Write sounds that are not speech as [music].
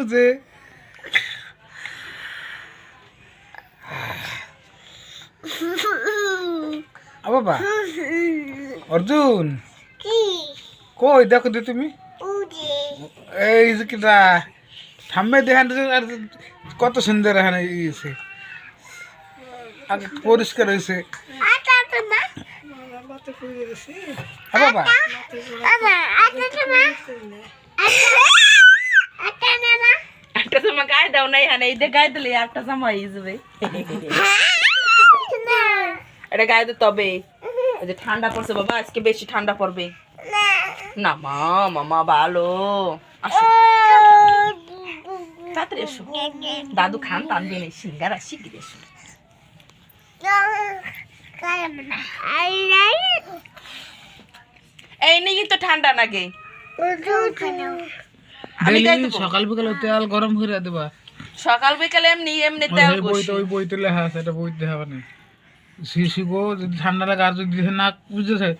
খুঁজে। বাবা অর্জুন। কই দেখো তো তুমি। এই যে কিটা থাম্মে দেখান আর কত সুন্দর এখানে ইয়েছে পরিষ্কার হয়েছে। বাবা। জামা গায়ে দাও না এখানে এই দিয়ে গায়ে দিলে একটা জামা হয়ে যাবে। [laughs] এটা গায়ে দিতে হবে। যে ঠান্ডা পড়ছে বাবা আজকে বেশি ঠান্ডা পড়বে। না মা মামা ভালো। আসো। তাড়াতাড়ি এসো। দাদু খান টানবে নেই সিঙ্গারা শিখিয়ে এসো। এই নিয়ে কিন্তু ঠান্ডা নাগে। আমি ডেইলি দেবো। সকাল বিকালে তেল গরম করে দেবা। সকাল বিকালে এমনি এমনি তেল বইতে ওই বইতে লেখা আছে এটা বইতে হবে না শিশুকে যদি ঠান্ডা লাগে আর যদি না বুঝেছে